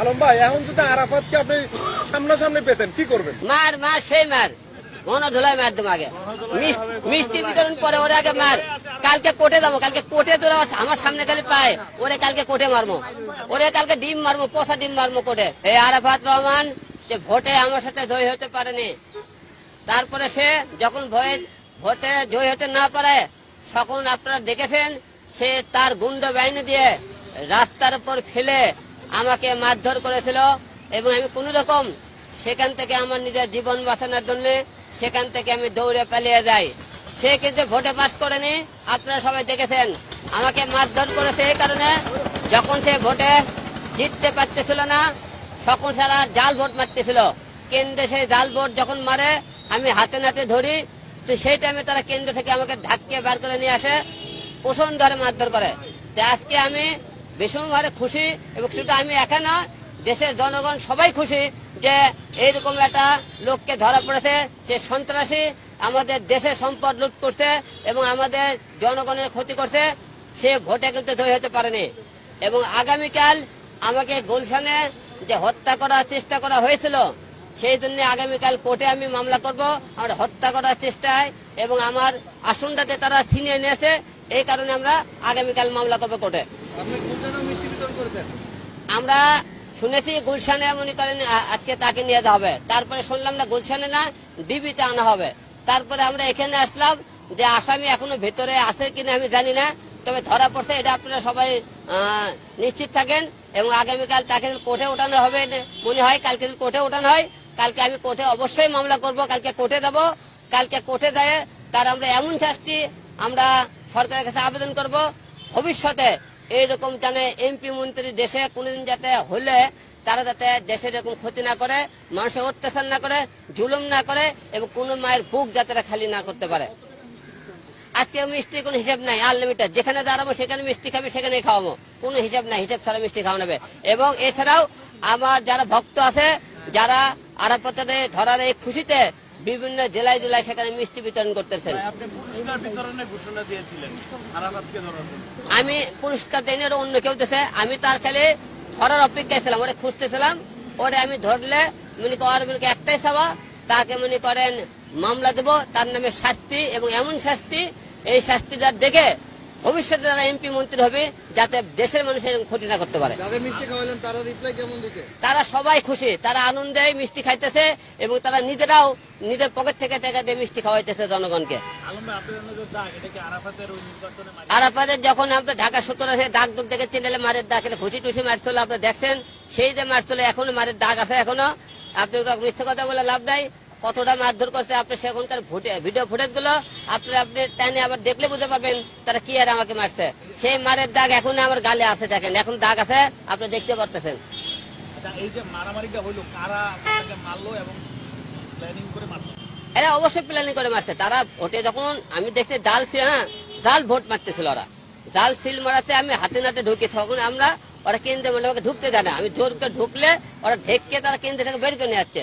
আলম ভাই, এখন যদি আরাফাতকে আপনি সামনাসামনি পেতেন, কি করবেন? মার মার, সেই মার। ধুলাই মার দেবো আগে মিষ্টি বিতরণ পরে ওরে আগে মার। কালকে কোর্টে যাব, কালকে কোটে তোরা আমার সামনে খালি পায়। ওরে কালকে কোর্টে মারবো। ওরে কালকে ডিম মারবো, পোষা ডিম মারবো কোর্টে। এই আরাফাত রহমান, যে ভোটে আমার সাথে জয় হতে পারেনি, তারপরে সে যখন ভয়ে ভোটে জয় হতে না পারে, সকল আপনারা দেখেছেন সে তার গুন্ড বাহিনী দিয়ে রাস্তার উপর ফেলে আমাকে মারধর করেছিল এবং আমি কোন রকম সেখান থেকে আমার নিজের জীবন বাঁচানোর জন্য সেখান থেকে আমি দৌড়ে পালিয়ে যাই। সে কিন্তু ভোটে পাস করেনি, আপনারা সবাই দেখেছেন। আমাকে মারধর করেছে এই কারণে যখন সে ভোটে জিততে পারতেছিল না, তখন সারা জাল ভোট মারতেছিল। কেন্দ্রে সেই জাল ভোট যখন মারে, আমি হাতে নাতে ধরি, তো সেই টাইমে তারা কেন্দ্র থেকে আমাকে ধাক্কে বার করে নিয়ে আসে পোষণ ধরে মারধর করে। আজকে আমি ভীষণভাবে খুশি এবং শুধু আমি একা না, দেশের জনগণ সবাই খুশি যে এইরকম একটা লোককে ধরা পড়েছে, সে সন্ত্রাসী, আমাদের দেশের সম্পদ লুট করছে এবং আমাদের জনগণের ক্ষতি করছে, সে ভোটে কিন্তু জয় হতে পারেনি। এবং আগামীকাল আমাকে গুলশানে যে হত্যা করার চেষ্টা করা হয়েছিল, সেই জন্য আগামীকাল কোর্টে আমি মামলা করব। আমার হত্যা করার চেষ্টায় এবং আমার আসনটাতে তারা ছিনিয়ে নিয়েছে, এই কারণে আমরা আগামীকাল মামলা করব কোর্টে। আমরা শুনেছি গুলশানে মনে করেন আজকে তাকে নিয়ে হবে। তারপরে শুনলাম না গুলশানে না ডিবিতে আনা হবে। তারপরে আমরা এখানে আসলাম যে আসামি এখনও ভেতরে আছে কিনা আমি জানি না। তবে ধরা পড়ছে, এটা আপনারা সবাই নিশ্চিত থাকেন এবং আগামীকাল তাকে কোর্টে ওঠানো হবে মনে হয়। কালকে কোর্টে ওঠানো হয়, কালকে আমি কোর্টে অবশ্যই মামলা করব, কালকে কোর্টে যাব। কালকে কোর্টে দেয় তার আমরা এমন শাস্তি আমরা সরকারের কাছে আবেদন করব। ভবিষ্যতে এইরকম জানে এমপি মন্ত্রী দেশে কোনদিন যাতে হলে তারা যাতে দেশের এরকম ক্ষতি না করে, মানুষের অত্যাচার না করে, জুলুম না করে এবং কোনো মায়ের বুক যাতে খালি না করতে পারে। আজকে মিষ্টি কোনো হিসাব নাই আনলিমিটেড যেখানে দাঁড়াবো সেখানে মিষ্টি খাবে সেখানে খাওয়াবো। কোনো হিসাব নাই, হিসাব ছাড়া মিষ্টি খাওয়া নেবে। এবং এছাড়াও আমার যারা ভক্ত আছে, যারা আরাপথে ধরার এই খুশিতে বিভিন্ন জেলায় জেলায় সেখানে মিষ্টি বিতরণ করতেছেন। আমি পুরস্কার দেয়নি ওরা অন্য কেউ দিছে। আমি তার খালি ধরার অপেক্ষায় ছিলাম ওরে খুঁজতেছিলাম। ওরে আমি ধরলে মনে করেন মনে একটাই সাবা তাকে মনে করেন মামলা দেব তার নামে শাস্তি এবং এমন শাস্তি এই শাস্তি শাস্তিটা দেখে ভবিষ্যতে যারা এমপি মন্ত্রী হবে যাতে দেশের মানুষের ক্ষতি না করতে পারে। তারা রিপ্লাই কেমন দিচ্ছে তারা সবাই খুশি। তারা আনন্দে মিষ্টি খাইতেছে এবং তারা নিজেরাও নিজের পকেট থেকে টাকা দিয়ে মিষ্টি খাওয়াইতেছে জনগণকে। এটা আরাফাতের যখন আমরা ঢাকা সত্তর আছে দাগ দুগ দেখে চ্যানেলে মারের দাগ এলে ঘুষি টুসি মারছিল আপনি দেখছেন সেই যে মারছিল এখনও মারের দাগ আছে এখনও। আপনি মিথ্যে কথা বলে লাভ নাই। কতটা মারধর করছে আপনি সেখানকার ভোটে- ভিডিও ফুটেজগুলো আপনি আপনি টাইনে আবার দেখলে বুঝতে পারবেন তারা কি আর আমাকে মারছে। সেই মারের দাগ এখন আমার গালে আছে দেখেন। এখন দাগ আছে আপনি দেখতে পারতেছেন। আচ্ছা এরা অবশ্যই প্ল্যানিং করে মারছে। তারা ভোটে যখন আমি দেখছি জাল হ্যাঁ জাল ভোট মারতেছিল ওরা। জাল সিল মারাতে আমি হাতে নাতে ঢুকে তখন আমরা ওরা কেন্দ্রে মানে আমাকে ঢুকতে দেয় না। আমি জোর করে ঢুকলে ওরা ঢেককে তারা কেন্দ্র থেকে বের করে নিয়ে যাচ্ছে।